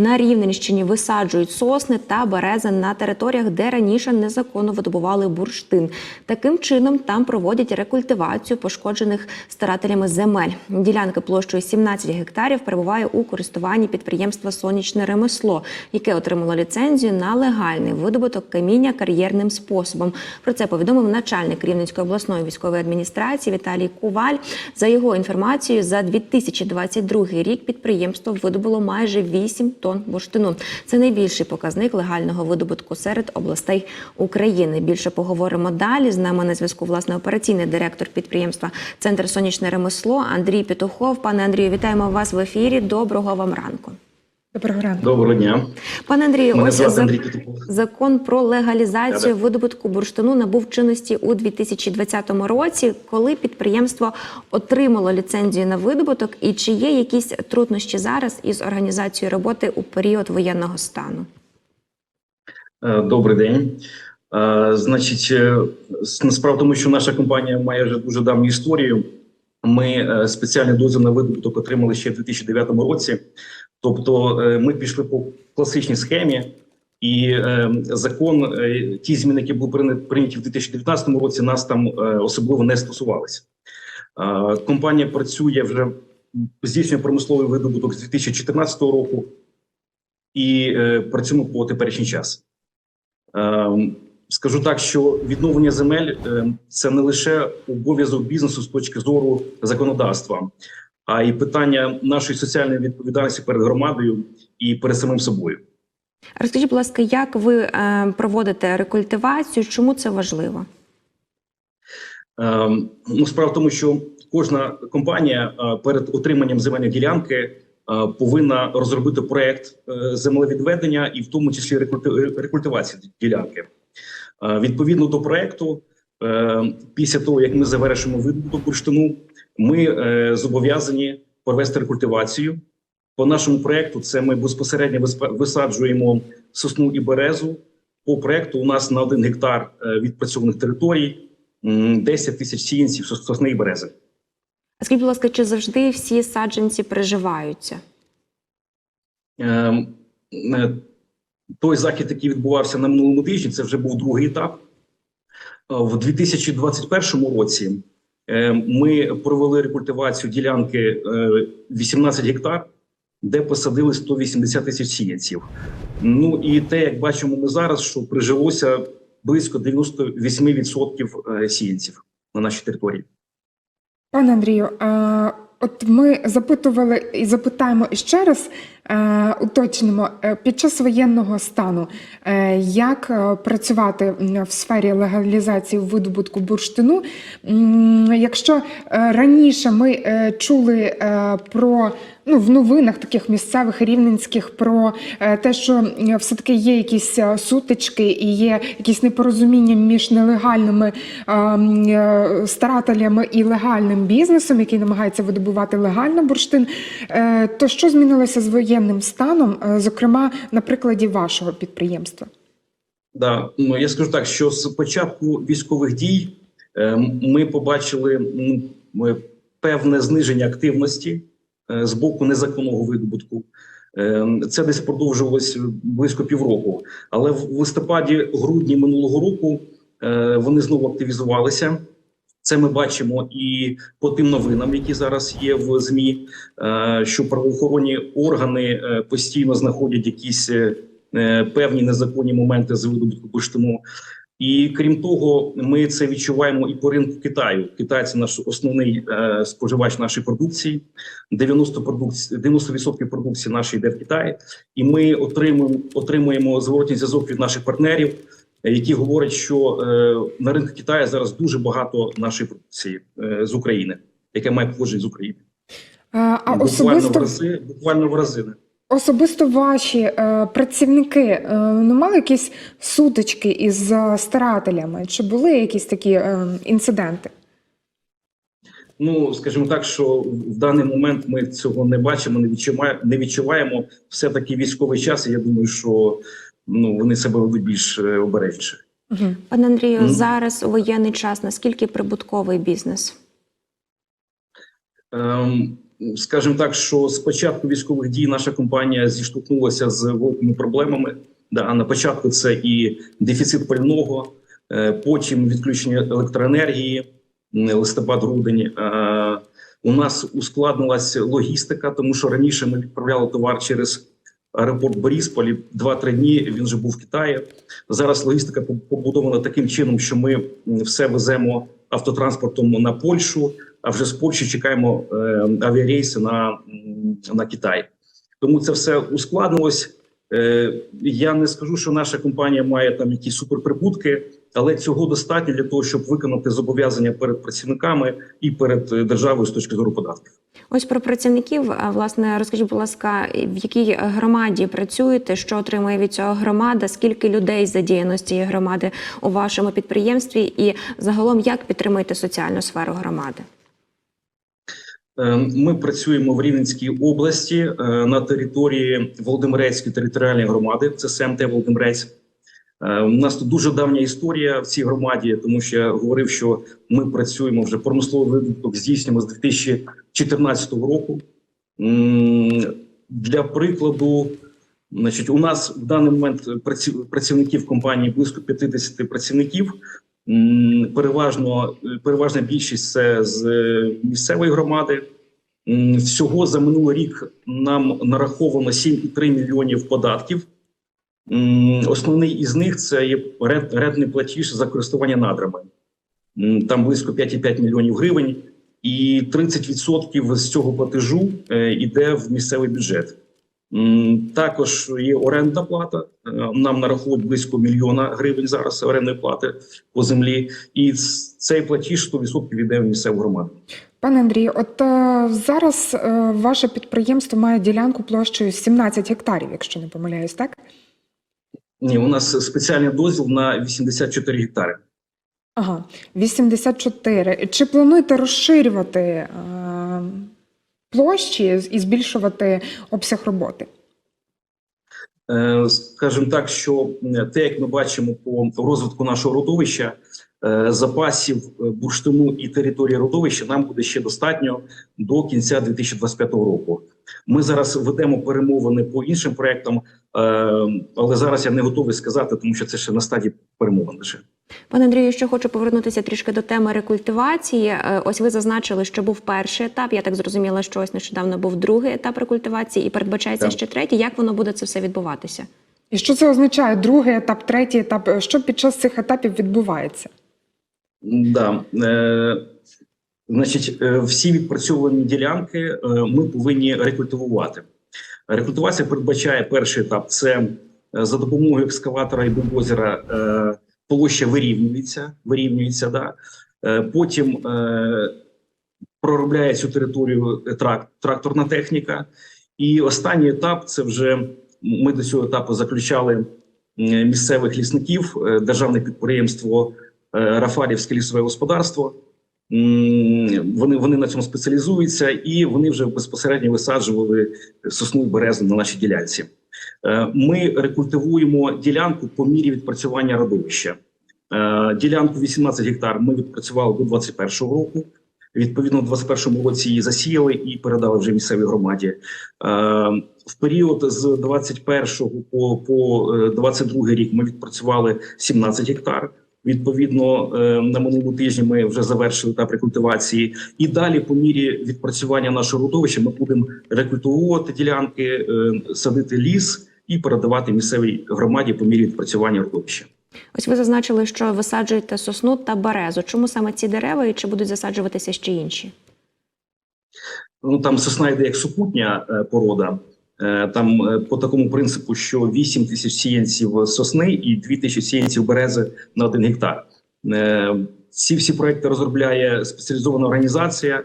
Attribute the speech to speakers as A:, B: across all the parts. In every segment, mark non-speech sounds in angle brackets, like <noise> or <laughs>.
A: На Рівненщині висаджують сосни та берези на територіях, де раніше незаконно видобували бурштин. Таким чином там проводять рекультивацію пошкоджених старателями земель. Ділянка площею 17 гектарів перебуває у користуванні підприємства Сонячне ремесло, яке отримало ліцензію на легальний видобуток каміння кар'єрним способом. Про це повідомив начальник Рівненської обласної військової адміністрації Віталій Куваль. За його інформацією, за 2022 рік підприємство видобуло майже 8 тонн бурштину. Це найбільший показник легального видобутку серед областей України. Більше поговоримо далі. З нами на зв'язку власне операційний директор підприємства Центр Сонячне ремесло Андрій Петухов. Пане Андрію, вітаємо вас в ефірі. Доброго вам ранку.
B: Доброго ранку.
C: Доброго дня.
A: Пане Андрію,
C: Мене
A: ось
C: Андрій
A: закон про легалізацію
C: Да-да.
A: видобутку бурштину набув чинності у 2020 році, коли підприємство отримало ліцензію на видобуток. І чи є якісь труднощі зараз із організацією роботи у період воєнного стану?
C: Е, Добрий день. Е, Значить, е, в тому, що наша компанія має вже дуже давню історію. Ми спеціальний дозвіл на видобуток отримали ще в 2009 році. Тобто, е, ми пішли по класичній схемі, і е, закон, е, ті зміни, які були прийняті в 2019 році, нас там особливо не стосувалися. Компанія працює вже здійснює промисловий видобуток з 2014 року і працюємо по теперішній час. Скажу так, що відновлення земель це не лише обов'язок бізнесу з точки зору законодавства, а й питання нашої соціальної відповідальності перед громадою і перед самим собою.
A: Розкажіть, будь ласка, як ви е, проводите рекультивацію? Чому це важливо?
C: Ем, Ну, справа в тому, що кожна компанія е, перед отриманням земельної ділянки е, повинна розробити проект е, землевідведення і в тому числі рекульти- рекультивації ділянки. Е, Відповідно до проекту, е, після того як ми завершимо видобуток бурштину, ми е, зобов'язані провести рекультивацію. По нашому проекту це ми безпосередньо висаджуємо сосну і березу. По проекту у нас на один гектар е, відпрацьованих територій м, 10 тисяч сіянців сос- сосни і берези.
A: А Скажіть, будь ласка, чи завжди всі саджанці приживаються?
C: Ем, е, Той захід, який відбувався на минулому тижні, це вже був другий етап. Е, В 2021 році ми провели рекультивацію ділянки е, 18 гектар, де посадили 180 тисяч сіянців. Ну і те, як бачимо ми зараз, що прижилося близько 98% е, сіянців на нашій території.
B: Пане Андрію, е, от ми запитували і запитаємо ще раз, е, уточнимо е, під час воєнного стану, е, як е, працювати в сфері легалізації видобутку бурштину. Якщо е, раніше ми е, чули е, про ну, в новинах таких місцевих рівненських про е, те, що е, все-таки є якісь е, сутички і є якісь непорозуміння між нелегальними е, е, старателями і легальним бізнесом, який намагається видобувати легально бурштин. Е, То що змінилося з воєнним станом, е, зокрема на прикладі вашого підприємства?
C: Да, ну я скажу так, що з початку військових дій е, ми побачили м, певне зниження активності е, з боку незаконного видобутку. Е, Це десь продовжувалось близько півроку. Але в листопаді, грудні минулого року е, вони знову активізувалися. Це ми бачимо і по тим новинам, які зараз є в змі, е, що правоохоронні органи е, постійно знаходять якісь е, певні незаконні моменти з видобутку бурштину. І крім того, ми це відчуваємо і по ринку Китаю. Китай це наш основний е, споживач нашої продукції. 90 продукції, 90% продукції нашої йде в Китай, і ми отримуємо отримуємо зворотній зв'язок від наших партнерів, які говорять, що е, на ринку Китаю зараз дуже багато нашої продукції е, з України, яке має походження з України.
B: А
C: буквально в рази, буквально в рази.
B: Особисто ваші е, працівники е, не мали якісь сутички із е, старателями? Чи були якісь такі е, інциденти?
C: Ну, скажімо так, що в даний момент ми цього не бачимо, не відчуваємо, не відчуваємо. Все таки військовий час. І я думаю, що ну вони себе ведуть більш е, обережніше.
B: Угу.
A: Пане Андрію,
C: Мгм.
A: зараз у воєнний час наскільки прибутковий бізнес?
C: Ем, скажімо так, що з початку військових дій наша компанія зіштовхнулася з великими проблемами. Да, на початку це і дефіцит пального, е, потім відключення електроенергії, листопад-грудень. Е, У нас ускладнилася логістика, тому що раніше ми відправляли товар через аеропорт Борисполі 2-3 дні. Він вже був в Китаї. Зараз логістика побудована таким чином, що ми все веземо автотранспортом на Польщу, а вже з Польщі чекаємо е, авіарейси на, на Китай. Тому це все ускладнилось. Е, я не скажу, що наша компанія має там якісь суперприбутки, але цього достатньо для того, щоб виконати зобов'язання перед працівниками і перед е, державою з точки зору податків.
A: Ось про працівників. Власне, розкажіть, будь ласка, в якій громаді працюєте? Що отримує від цього громада? Скільки людей задіяно з цієї громади у вашому підприємстві? І загалом як підтримуєте соціальну сферу громади?
C: Е, Ми працюємо в Рівненській області е, на території Володимирецької територіальної громади. Це СМТ Володимирець. Е, У нас тут дуже давня історія в цій громаді, тому що я говорив, що ми працюємо вже промисловий видобуток здійснюємо з 2014 року. Для прикладу, значить, у нас в даний момент праці- працівників компанії близько 50 працівників. Переважно переважна більшість це з місцевої громади. Всього за минулий рік нам нараховано 7,3 мільйонів податків. Основний із них це є рент- рентний платіж за користування надрами. Там близько 5,5 мільйонів гривень, і 30% з цього платежу е, йде в місцевий бюджет. Також є орендна плата. Е, Нам нараховують близько мільйона гривень зараз орендної плати по землі, і цей платіж 100% йде в місцеву громаду.
B: Пане Андрію, от е, зараз е, ваше підприємство має ділянку площею 17 гектарів, якщо не помиляюсь, так?
C: Ні, у нас спеціальний дозвіл на 84 гектари.
B: Ага, 84. Чи плануєте розширювати е, площі і збільшувати обсяг роботи?
C: Е, Скажімо так, що те, як ми бачимо по розвитку нашого родовища, е, запасів е, бурштину і території родовища нам буде ще достатньо до кінця 2025 року. Ми зараз ведемо перемовини по іншим проектам, але зараз я не готовий сказати, тому що це ще на стадії перемовин лише.
A: Пане Андрію, ще хочу повернутися трішки до теми рекультивації. Е, Ось ви зазначили, що був перший етап. Я так зрозуміла, що ось нещодавно був другий етап рекультивації, і передбачається
C: Так.
A: ще третій. Як воно буде це все відбуватися?
B: І що це означає? Другий етап, третій етап? Е, Що під час цих етапів відбувається?
C: Да. Е, значить, е, всі відпрацьовані ділянки ми повинні рекультивувати. Рекультивація передбачає перший етап: це е, за допомогою екскаватора і бульдозера е, площа вирівнюється. вирівнюється да. Е, потім проробляє цю територію трак, тракторна техніка. І останній етап це вже ми до цього етапу заключали місцевих лісників, державне підприємство е, Рафалівське лісове господарство. Вони, вони на цьому спеціалізуються і вони вже безпосередньо висаджували сосну і березу на нашій ділянці. Е, Ми рекультивуємо ділянку по мірі відпрацювання родовища. Е, Ділянку 18 гектар ми відпрацювали до 2021 року. Відповідно, у 2021 році її засіяли і передали вже місцевій громаді. Е, В період з 21 по, по е, 22 рік ми відпрацювали 17 гектар. Відповідно, е, на минулому тижні ми вже завершили етап рекультивації. І далі, по мірі відпрацювання нашого родовища, ми будемо рекультивувати ділянки, е, садити ліс і передавати місцевій громаді по мірі відпрацювання родовища.
A: Ось ви зазначили, що висаджуєте сосну та березу. Чому саме ці дерева і чи будуть засаджуватися ще інші?
C: Ну там сосна йде як супутня е, порода. Е, Там е, по такому принципу, що 8 тисяч сіянців сосни і 2 тисячі сіянців берези на один гектар. Е, Ці всі проекти розробляє спеціалізована організація.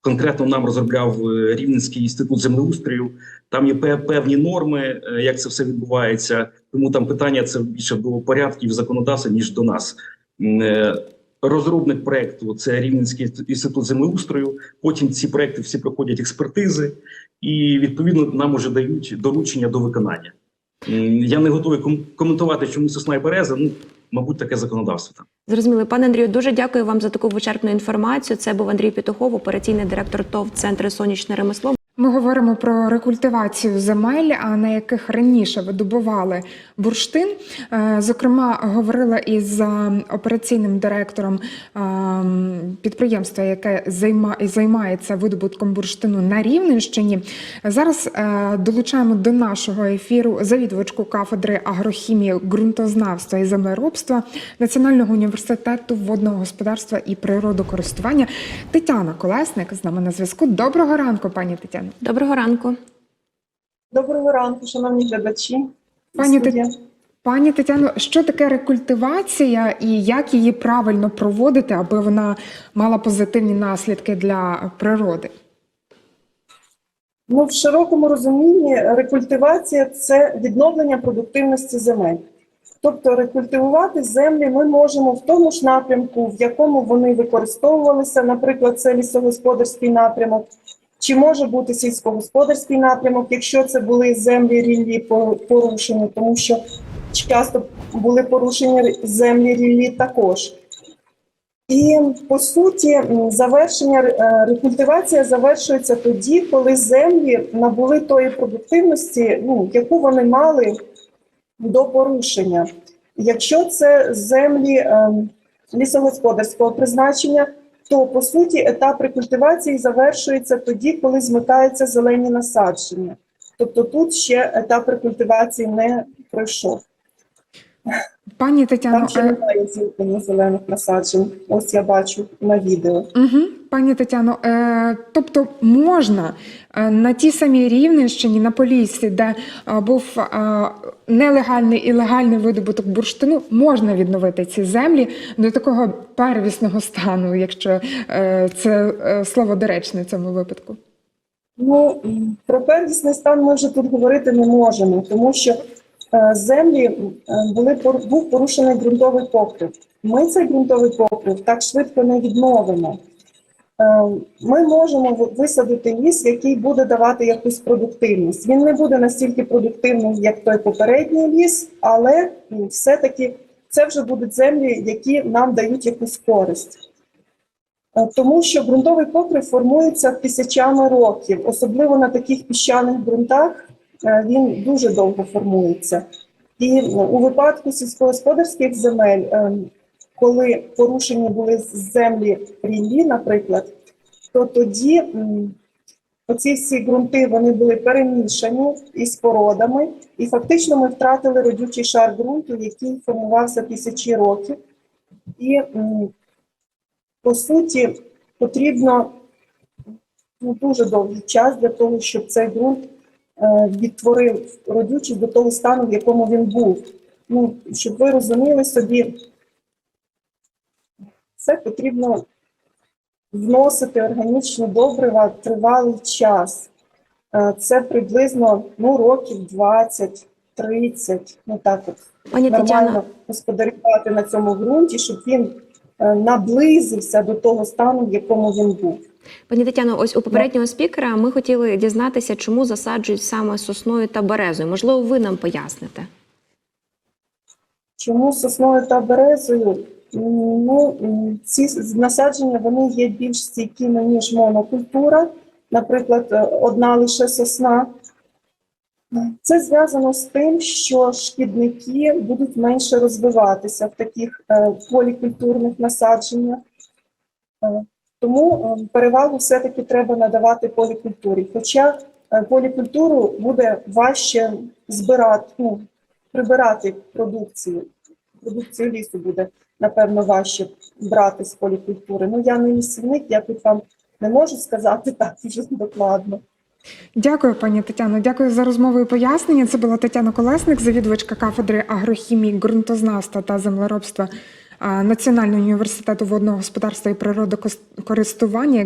C: Конкретно нам розробляв Рівненський інститут землеустрою. Там є певні норми, як це все відбувається. Тому там питання це більше до порядків законодавства ніж до нас. Розробник проекту це Рівненський інститут землеустрою. Потім ці проекти всі проходять експертизи, і відповідно нам уже дають доручення до виконання. Я не готовий ком- коментувати, чому сосна і береза. Ну, мабуть, таке законодавство там.
A: Зрозуміли, пане Андрію, дуже дякую вам за таку вичерпну інформацію. Це був Андрій Петухов, операційний директор ТОВ Центри сонячне ремесло.
B: Ми говоримо про рекультивацію земель, а на яких раніше видобували бурштин. Е, Зокрема, говорила із операційним директором е, підприємства, яке займається видобутком бурштину на Рівненщині. Зараз е, долучаємо до нашого ефіру завідувачку кафедри агрохімії, ґрунтознавства і землеробства Національного університету водного господарства і природокористування Тетяна Колесник з нами на зв'язку. Доброго ранку, пані Тетяно.
A: Доброго ранку.
D: Доброго ранку, шановні глядачі.
B: Пані
D: Студія.
B: Пані Тетяно, що таке рекультивація і як її правильно проводити, аби вона мала позитивні наслідки для природи?
D: Ну, в широкому розумінні рекультивація це відновлення продуктивності земель. Тобто рекультивувати землі ми можемо в тому ж напрямку, в якому вони використовувалися, наприклад, це лісогосподарський напрямок, чи може бути сільськогосподарський напрямок, якщо це були землі ріллі по- порушені, тому що часто були порушені землі ріллі також. І по суті, завершення е, рекультивація завершується тоді, коли землі набули тої продуктивності, ну яку вони мали до порушення. Якщо це землі е, лісогосподарського призначення, то по суті етап рекультивації завершується тоді, коли змикаються зелені насадження. Тобто тут ще етап рекультивації не пройшов.
B: Пані Тетяно,
D: Там ще
B: е,
D: немає зіткнення зелених насаджень. Ось я бачу на відео.
B: Угу. Пані Тетяно, е, тобто можна е, на тій самій Рівненщині, на Поліссі, де е, був нелегальний і легальний видобуток бурштину, можна відновити ці землі до такого первісного стану, якщо це слово доречне в цьому випадку.
D: Ну про первісний стан ми вже тут говорити не можемо, тому що землі е, були був порушений ґрунтовий покрив. Ми цей ґрунтовий покрив так швидко не відновимо. Е, Ми можемо висадити ліс, який буде давати якусь продуктивність. Він не буде настільки продуктивним, як той попередній ліс, але все-таки це вже будуть землі, які нам дають якусь користь. Е, Тому що ґрунтовий покрив формується тисячами років, особливо на таких піщаних ґрунтах е, він дуже довго формується. І е, у випадку сільськогосподарських земель, е, коли порушені були землі ріллі, наприклад, то тоді оці всі ґрунти вони були перемішані із породами, і фактично ми втратили родючий шар ґрунту, який формувався тисячі років. І по суті, потрібно ну, дуже довгий час для того, щоб цей ґрунт е, відтворив родючість до того стану, в якому він був. Ну, щоб ви розуміли собі, це потрібно вносити органічні добрива тривалий час. Е, Це приблизно ну, років 20-30, ну так от
A: Пані
D: нормально господарювати на цьому ґрунті, щоб він е, наблизився до того стану, в якому він був.
A: Пані Тетяно, ось у попереднього спікера ми хотіли дізнатися, чому засаджують саме сосною та березою. Можливо, ви нам поясните.
D: Чому сосною та березою? Ну, ці насадження вони є більш стійкими, ніж монокультура, наприклад, е, одна лише сосна. Це зв'язано з тим, що шкідники будуть менше розвиватися в таких е, полікультурних насадженнях. Тому е, перевагу все-таки треба надавати полікультурі. Хоча е, полікультуру буде важче збирати, ну, прибирати продукцію. Продукцію лісу буде, напевно, важче брати з полікультури. Ну, я не лісівник, я тут вам не можу сказати <laughs> так дуже докладно.
B: Дякую, пані Тетяно. Дякую за розмову і пояснення. Це була Тетяна Колесник, завідувачка кафедри агрохімії, ґрунтознавства та землеробства Національного університету водного господарства і природокористування.